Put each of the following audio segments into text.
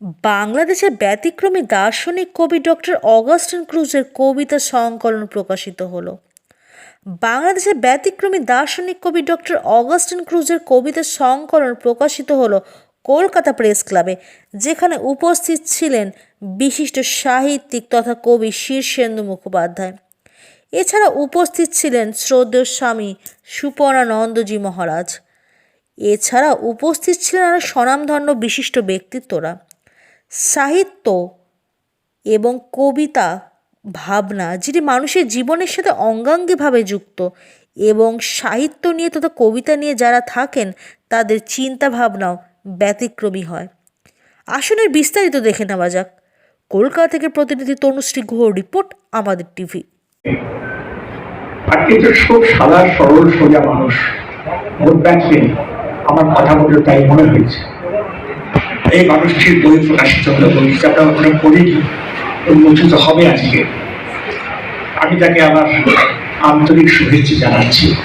বাংলাদেশের ব্যতিক্রমী দার্শনিক কবি ডক্টর অগাস্টিন ক্রুজের কবিতা সংকলন প্রকাশিত হলো। বাংলাদেশের ব্যতিক্রমী দার্শনিক কবি ডক্টর অগাস্টিন ক্রুজের কবিতা সংকলন প্রকাশিত হলো কলকাতা প্রেস ক্লাবে, যেখানে উপস্থিত ছিলেন বিশিষ্ট সাহিত্যিক তথা কবি শীর্ষেন্দু মুখোপাধ্যায়। এছাড়া উপস্থিত ছিলেন শ্রদ্ধেয় স্বামী সুপর্ণানন্দজি মহারাজ। এছাড়া উপস্থিত ছিলেন আরও স্বনামধন্য বিশিষ্ট ব্যক্তিত্বরা। সাহিত্য এবং কবিতা, ভাবনা, যেটি মানুষের জীবনের সাথে অঙ্গাঙ্গিভাবে যুক্ত এবং সাহিত্য নিয়ে তথা কবিতা নিয়ে যারা থাকেন, তাদের চিন্তা ভাবনাও ব্যতিক্রমী হয়। আসনের বিস্তারিত দেখে নেওয়া যাক। কলকাতা থেকে প্রতিনিধি তনুশ্রী গুহ রিপোর্ট, আমাদের টিভি। সাদা সরল সোজা মানুষ তাই মনে হয়েছে। এই মানুষটির বই প্রকাশিত হলো বইটা আমরা ওখানে পড়িনি উন্মোচিত হবে আজকে। আমি তাকে আমার আন্তরিক শুভেচ্ছা জানাচ্ছি।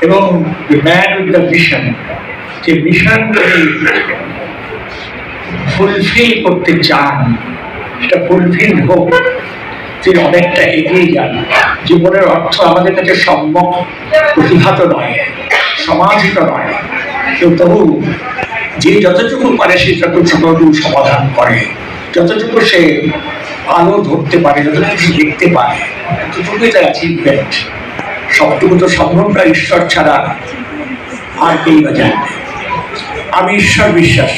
এবং ম্যান উইথ দ্য মিশন যে মিশন ফুলফিল করতে চান, সেটা ফুলফিল হোক, তিনি অনেকটা এগিয়ে যান। জীবনের অর্থ আমাদের কাছে সম্যক, প্রতিভাত নয় সমাজিত নয়। কেউ তবু যে যতটুকু পারে সে যতটুকু সমাধান করে। যতটুকু সে আলো ধরতে পারে, যতটুকু সে দেখতে পারে, ততটুকুই তার অ্যাচিভমেন্ট সবটুকু তো সম্ভবটা ঈশ্বর ছাড়া আর কেই বা জানবে আমি ঈশ্বর বিশ্বাস।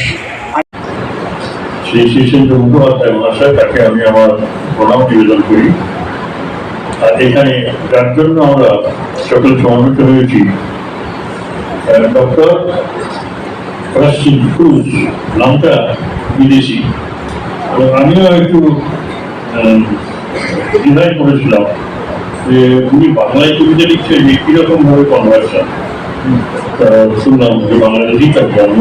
শ্রী শ্রীচন্দ্র মুখোপাধ্যায় মহাশয়, তাকে আমি আমার প্রণাম নিবেদন করি। আর এখানে যার জন্য আমরা সকল সমবেত হয়েছি ডক্টর রাশিদ ক্রুজ নামটা বিদেশি। এবং আমিও একটু দ্বিধায় করেছিলাম যে উনি বাংলায় কবিতা লিখছেন যে কীরকম ভাবে কনভার্সন শুনলাম যে বাংলাদেশেই তার জন্ম,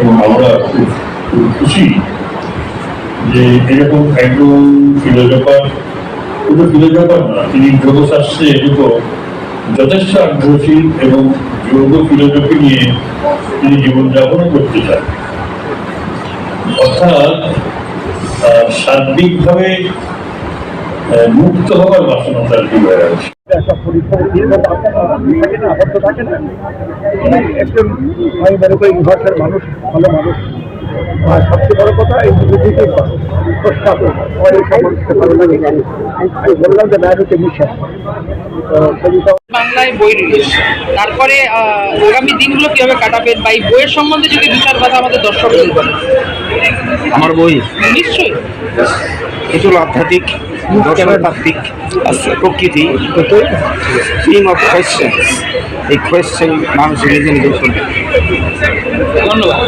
এবং আমরা খুব খুশি যে এরকম একজন ফিলোজফার, শুধু ফিলোজফার না, তিনি যোগশাস্ত্রে এটুকু যথেষ্ট আগ্রহশীল এবং যোগ ফিলোজফি নিয়ে তিনি জীবনযাপন করতে চান। অর্থাৎ সার্বিকভাবে মুক্ত হওয়ার বাসনা তার হয়ে আছে একটা পরীক্ষা থাকে না মনে মানুষ ভালো মানুষ আর সবচেয়ে বড় কথা এই সব ভালো লাগে বললাম যে বাংলায় বই রিলিজ তারপরে আগামী দিনগুলো কীভাবে কাটাবেন বা এই বইয়ের সম্বন্ধে যদি দু চার কথা আমাদের দর্শকদের বলেন আমার বই? নিশ্চয়ই। কিছু আধ্যাত্মিক দর্শনতাত্ত্বিক প্রকৃতি কিং অফ কোয়েশ্চেন এই কোয়েশ্চেন মানুষ নিজে নিজে ধন্যবাদ।